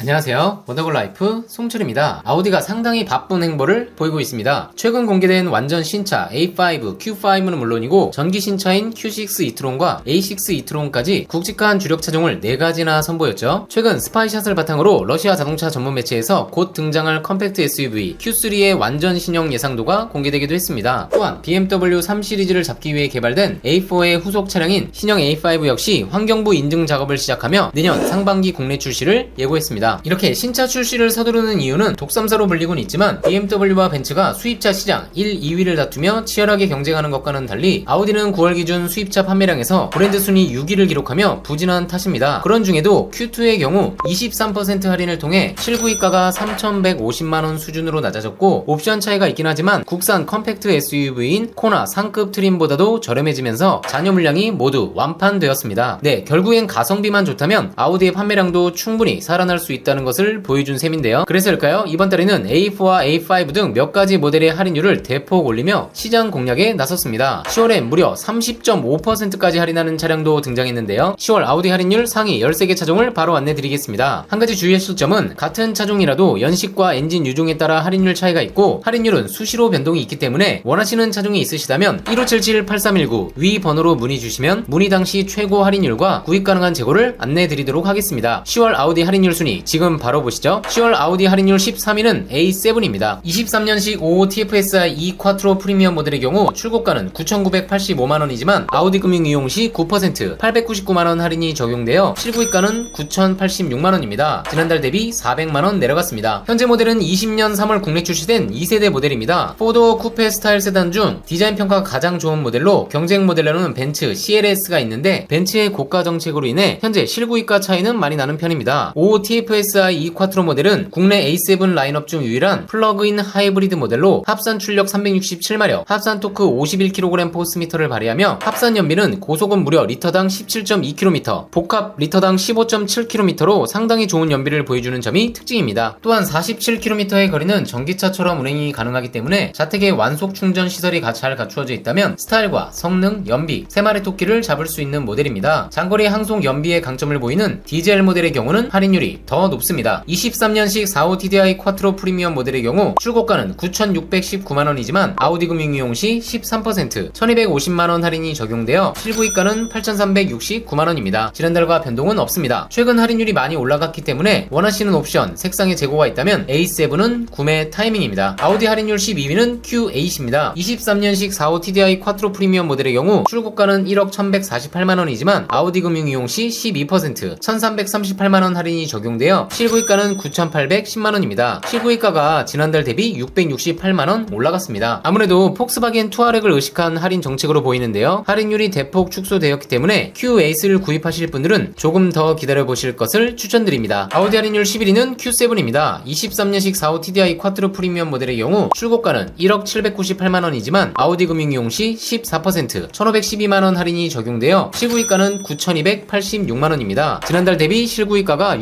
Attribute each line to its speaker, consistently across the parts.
Speaker 1: 안녕하세요. 원더골 라이프 송철입니다. 아우디가 상당히 바쁜 행보를 보이고 있습니다. 최근 공개된 완전 신차 A5, Q5는 물론이고 전기 신차인 Q6 이트론과 A6 이트론까지 굵직한 주력 차종을 4가지나 선보였죠. 최근 스파이샷을 바탕으로 러시아 자동차 전문 매체에서 곧 등장할 컴팩트 SUV Q3의 완전 신형 예상도가 공개되기도 했습니다. 또한 BMW 3 시리즈를 잡기 위해 개발된 A4의 후속 차량인 신형 A5 역시 환경부 인증 작업을 시작하며 내년 상반기 국내 출시를 예고했습니다. 이렇게 신차 출시를 서두르는 이유는 독삼사로 불리곤 있지만 BMW와 벤츠가 수입차 시장 1, 2위를 다투며 치열하게 경쟁하는 것과는 달리 아우디는 9월 기준 수입차 판매량에서 브랜드 순위 6위를 기록하며 부진한 탓입니다. 그런 중에도 Q2의 경우 23% 할인을 통해 실구입가가 3,150만원 수준으로 낮아졌고 옵션 차이가 있긴 하지만 국산 컴팩트 SUV인 코나 상급 트림보다도 저렴해지면서 잔여 물량이 모두 완판되었습니다. 네, 결국엔 가성비만 좋다면 아우디의 판매량도 충분히 살아날 수 있다 는 것을 보여준 셈인데요. 그래서일까요? 이번 달에는 A4와 A5 등 몇 가지 모델의 할인율을 대폭 올리며 시장 공략에 나섰습니다. 10월에 무려 30.5%까지 할인하는 차량도 등장했는데요. 10월 아우디 할인율 상위 13개 차종을 바로 안내드리겠습니다. 한 가지 주의하실 점은 같은 차종이라도 연식과 엔진 유종에 따라 할인율 차이가 있고 할인율은 수시로 변동이 있기 때문에 원하시는 차종이 있으시다면 1577-8319 위 번호로 문의 주시면 문의 당시 최고 할인율과 구입 가능한 재고를 안내드리도록 하겠습니다. 10월 아우디 할인율 순위 지금 바로 보시죠. 10월 아우디 할인율 13위는 A7입니다. 23년식 55 TFSI E 쿼트로 프리미엄 모델의 경우 출고가는 9,985만원이지만 아우디 금융 이용 시 9% 899만원 할인이 적용되어 실구입가는 9,086만원입니다. 지난달 대비 400만원 내려갔습니다. 현재 모델은 20년 3월 국내 출시된 2세대 모델입니다. 포도 쿠페 스타일 세단 중 디자인 평가가 가장 좋은 모델로 경쟁 모델로는 벤츠 CLS가 있는데 벤츠의 고가 정책으로 인해 현재 실구입가 차이는 많이 나는 편입니다. 55 TFSI E 쿼트로 모델은 국내 A7 라인업 중 유일한 플러그인 하이브리드 모델로 합산 출력 367마력, 합산 토크 51kg 포스미터를 발휘하며 합산 연비는 고속은 무려 리터당 17.2km, 복합 리터당 15.7km로 상당히 좋은 연비를 보여주는 점이 특징입니다. 또한 47km의 거리는 전기차처럼 운행이 가능하기 때문에 자택에 완속 충전 시설이 가- 잘 갖추어져 있다면 스타일과 성능, 연비, 세 마리 토끼를 잡을 수 있는 모델입니다. 장거리 항속 연비의 강점을 보이는 디젤 모델의 경우는 할인율이 더 높습니다. 23년식 45 TDI 쿼트로 프리미엄 모델의 경우 출고가는 9,619만원이지만 아우디 금융 이용 시 13% 1,250만원 할인이 적용되어 실구입가는 8,369만원입니다. 지난달과 변동은 없습니다. 최근 할인율이 많이 올라갔기 때문에 원하시는 옵션, 색상의 재고가 있다면 A7은 구매 타이밍입니다. 아우디 할인율 12위는 Q8입니다. 23년식 45 TDI 쿼트로 프리미엄 모델의 경우 출고가는 1억 1,148만원이지만 아우디 금융 이용 시 12% 1,338만원 할인이 적용되어 실구입가는 9,810만원입니다. 실구입가가 지난달 대비 668만원 올라갔습니다. 아무래도 폭스바겐 투아렉을 의식한 할인 정책으로 보이는데요. 할인율이 대폭 축소되었기 때문에 Q8을 구입하실 분들은 조금 더 기다려보실 것을 추천드립니다. 아우디 할인율 11위는 Q7입니다. 23년식 45 TDI 쿼트로 프리미엄 모델의 경우 출고가는 1억 798만원이지만 아우디 금융 이용 시 14% 1512만원 할인이 적용되어 실구입가는 9286만원입니다. 지난달 대비 실구입가가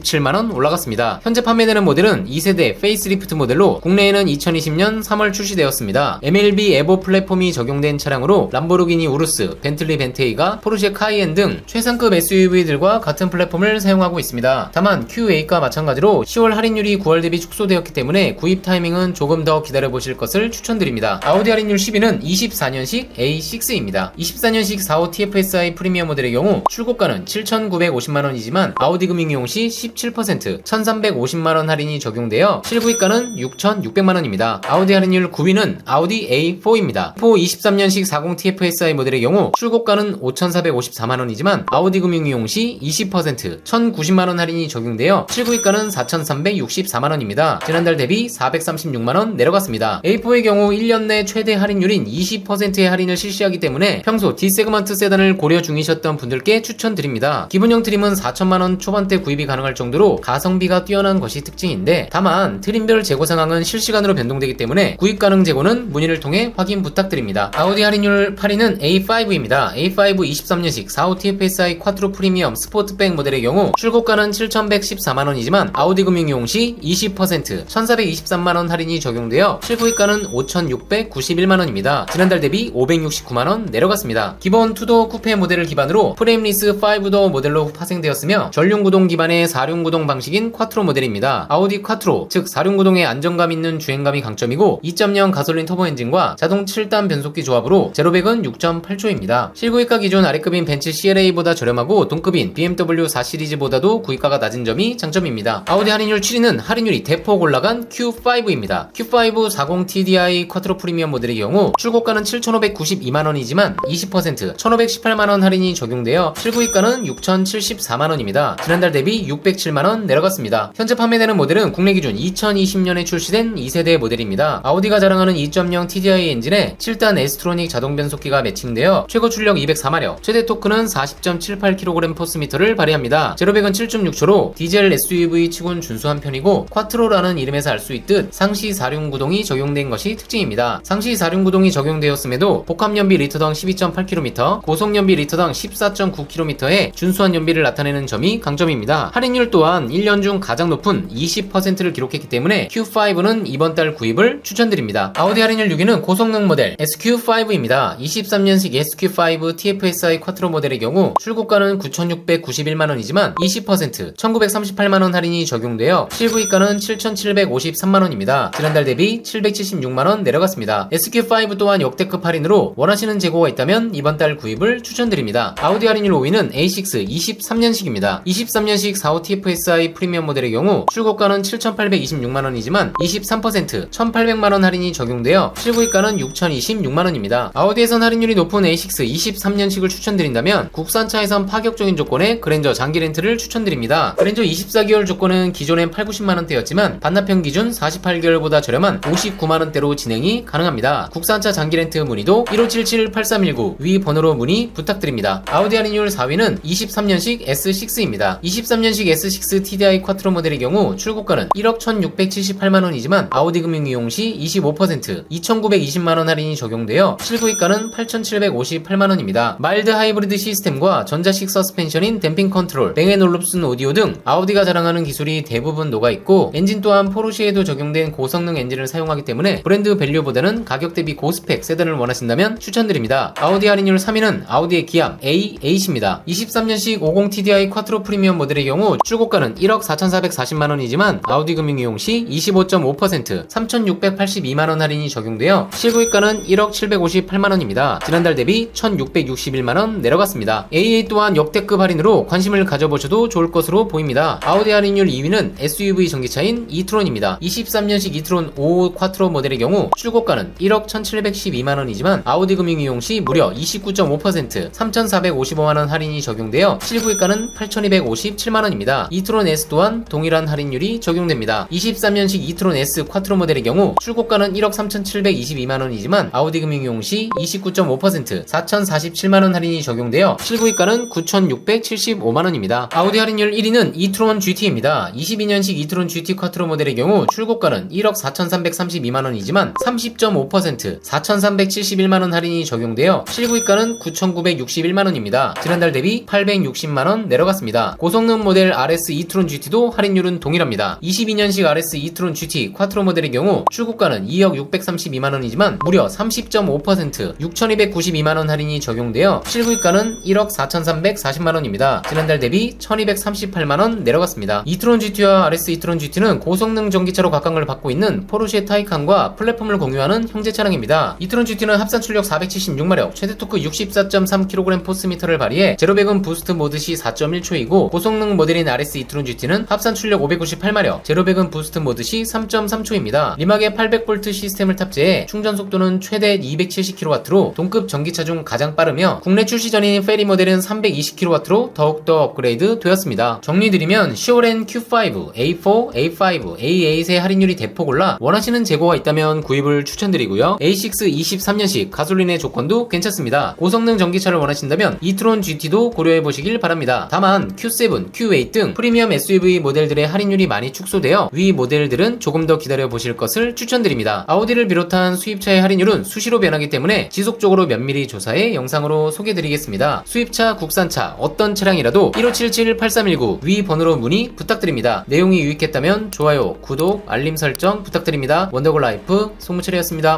Speaker 1: 647만원 올라갔습니다. 현재 판매되는 모델은 2세대 페이스리프트 모델로 국내에는 2020년 3월 출시되었습니다. MLB 에보 플랫폼이 적용된 차량으로 람보르기니 우루스, 벤틀리 벤테이가 포르쉐 카이엔 등 최상급 SUV들과 같은 플랫폼을 사용하고 있습니다. 다만 Q8과 마찬가지로 10월 할인율이 9월 대비 축소되었기 때문에 구입 타이밍은 조금 더 기다려 보실 것을 추천드립니다. 아우디 할인율 10위는 24년식 A6입니다. 24년식 45 TFSI 프리미엄 모델의 경우 출고가는 7,950만원이지만 아우디 금융 이용 시17% 1,350만원 할인이 적용되어 실구입가는 6,600만원입니다. 아우디 할인율 9위는 아우디 A4입니다. 4 23년식 40 TFSI 모델의 경우 출고가는 5,454만원이지만 아우디 금융 이용 시 20% 1,090만원 할인이 적용되어 실구입가는 4,364만원입니다. 지난달 대비 436만원 내려갔습니다. A4의 경우 1년 내 최대 할인율인 20%의 할인을 실시하기 때문에 평소 D세그먼트 세단을 고려 중이셨던 분들께 추천드립니다. 기본형 트림은 4천만원 초반대 구입이 가능 할 정도로 가성비가 뛰어난 것이 특징인데 다만 트림별 재고 상황은 실시간으로 변동되기 때문에 구입 가능 재고는 문의를 통해 확인 부탁드립니다. 아우디 할인율 8위는 A5입니다. A5 23년식 45 TFSI 쿼트로 프리미엄 스포트백 모델의 경우 출고가는 7,114만원이지만 아우디 금융 이용 시 20% 1,423만원 할인이 적용되어 실구입가는 5,691만원입니다. 지난달 대비 569만원 내려갔습니다. 기본 투도어 쿠페 모델을 기반으로 프레임리스 5도어 모델로 파생되었으며 전륜 구동 기반의 4륜 구동 방식인 쿼트로 모델입니다. 아우디 쿼트로, 즉 4륜 구동의 안정감 있는 주행감이 강점이고 2.0 가솔린 터보 엔진과 자동 7단 변속기 조합으로 제로백은 6.8초입니다. 실구입가 기준 아래급인 벤츠 CLA보다 저렴하고 동급인 BMW 4 시리즈보다도 구입가가 낮은 점이 장점입니다. 아우디 할인율 7위는 할인율이 대폭 올라간 Q5입니다. Q5 40 TDI 쿼트로 프리미엄 모델의 경우 출고가는 7,592만원이지만 20% 1,518만원 할인이 적용되어 실구입가는 6,074만원입니다. 지난달 대비 607만원 내려갔습니다. 현재 판매되는 모델은 국내 기준 2020년에 출시된 2세대 모델입니다. 아우디가 자랑하는 2.0 TDI 엔진에 7단 에스트로닉 자동 변속기가 매칭되어 최고 출력 204마력, 최대 토크는 40.78kg 포스미터를 발휘합니다. 제로백은 7.6초로 디젤 SUV 치곤 준수한 편이고 쿼트로라는 이름에서 알 수 있듯 상시 4륜 구동이 적용된 것이 특징입니다. 상시 4륜 구동이 적용되었음에도 복합 연비 리터당 12.8km, 고속 연비 리터당 14.9km의 준수한 연비를 나타내는 점이 강점입니다. 할인율 또한 1년 중 가장 높은 20%를 기록했기 때문에 Q5는 이번 달 구입을 추천드립니다. 아우디 할인율 6위는 고성능 모델 SQ5입니다. 23년식 SQ5 TFSI 쿼트로 모델의 경우 출고가는 9,691만원이지만 20% 1,938만원 할인이 적용되어 실구입가는 7,753만원입니다. 지난달 대비 776만원 내려갔습니다. SQ5 또한 역대급 할인으로 원하시는 재고가 있다면 이번 달 구입을 추천드립니다. 아우디 할인율 5위는 A6 23년식입니다. 23년식 45 TFSI 프리미엄 모델의 경우 출고가는 7,826만원이지만 23% 1,800만원 할인이 적용되어 실구입가는 6,026만원입니다. 아우디에선 할인율이 높은 A6 23년식을 추천드린다면 국산차에선 파격적인 조건의 그랜저 장기 렌트를 추천드립니다. 그랜저 24개월 조건은 기존엔 8, 90만원대였지만 반납형 기준 48개월보다 저렴한 59만원대로 진행이 가능합니다. 국산차 장기 렌트 문의도 1577-8319 위 번호로 문의 부탁드립니다. 아우디 할인율 4위는 23년식 S6입니다. 23년식 S6 TDI 쿼트로 모델의 경우 출고가는 1억 1678만원이지만 아우디 금융 이용 시 25% 2920만원 할인이 적용되어 실구입가는 8758만원입니다. 마일드 하이브리드 시스템과 전자식 서스펜션인 댐핑 컨트롤, 뱅앤 올룹슨 오디오 등 아우디가 자랑하는 기술이 대부분 녹아있고 엔진 또한 포르쉐에도 적용된 고성능 엔진을 사용하기 때문에 브랜드 밸류보다는 가격 대비 고스펙 세단을 원하신다면 추천드립니다. 아우디 할인율 3위는 아우디의 기암 A8입니다. 23년식 50 TDI 쿼트로 프리미엄 모델의 경우 출고가는 1억 4,440만원이지만 아우디 금융 이용 시 25.5% 3,682만원 할인이 적용되어 실구입가는 1억 758만원입니다. 지난달 대비 1,661만원 내려갔습니다. A8 또한 역대급 할인으로 관심을 가져보셔도 좋을 것으로 보입니다. 아우디 할인율 2위는 SUV 전기차인 이트론입니다. 23년식 이트론 5 쿼트로 모델의 경우 출고가는 1억 1,712만원이지만 아우디 금융 이용 시 무려 29.5% 3,455만원 할인이 적용되어 실구입가는 8,257만원입니다. 이트론 S 또한 동일한 할인율이 적용됩니다. 23년식 이트론 S 쿼트로 모델의 경우 출고가는 1억 3,722만원이지만 아우디 금융 이용 시 29.5% 4,047만원 할인이 적용되어 실구입가는 9,675만원입니다. 아우디 할인율 1위는 이트론 GT입니다. 22년식 이트론 GT 쿼트로 모델의 경우 출고가는 1억 4,332만원이지만 30.5% 4,371만원 할인이 적용되어 실구입가는 9,961만원입니다. 지난달 대비 860만원 내려갔습니다. 고성능 모델 RS 이트론 GT도 할인율은 동일합니다. 22년식 RS 이트론 GT 쿼트로 모델의 경우 출고가는 2억 632만원이지만 무려 30.5% 6,292만원 할인이 적용되어 실구입가는 1억 4,340만원입니다. 지난달 대비 1,238만원 내려갔습니다. 이트론 GT와 RS 이트론 GT는 고성능 전기차로 각광을 받고 있는 포르쉐 타이칸과 플랫폼을 공유하는 형제 차량입니다. 이트론 GT는 합산 출력 476마력, 최대 토크 64.3kg 포스미터를 발휘해 제로백은 부스트 모드 시 4.1초이고 고성능 모델인 RS 이트론 GT는 합산 출력 598마력, 제로백은 부스트 모드 시 3.3초입니다. 리막에 800V 시스템을 탑재해 충전 속도는 최대 270kW로 동급 전기차 중 가장 빠르며 국내 출시 전인 페리 모델은 320kW로 더욱더 업그레이드 되었습니다. 정리드리면 시오렌 Q5, A4, A5, A8의 할인율이 대폭 올라 원하시는 재고가 있다면 구입을 추천드리고요. A6 23년식 가솔린의 조건도 괜찮습니다. 고성능 전기차를 원하신다면 이트론 GT도 고려해 보시길 바랍니다. 다만 Q7, Q8 등 프리미엄 SUV 모델들의 할인율이 많이 축소되어 위 모델들은 조금 더 기다려 보실 것을 추천드립니다. 아우디를 비롯한 수입차의 할인율은 수시로 변하기 때문에 지속적으로 면밀히 조사해 영상으로 소개드리겠습니다. 수입차, 국산차 어떤 차량이라도 1577-8319 위 번호로 문의 부탁드립니다. 내용이 유익했다면 좋아요, 구독, 알림 설정 부탁드립니다. 원더골 라이프 송무철이었습니다.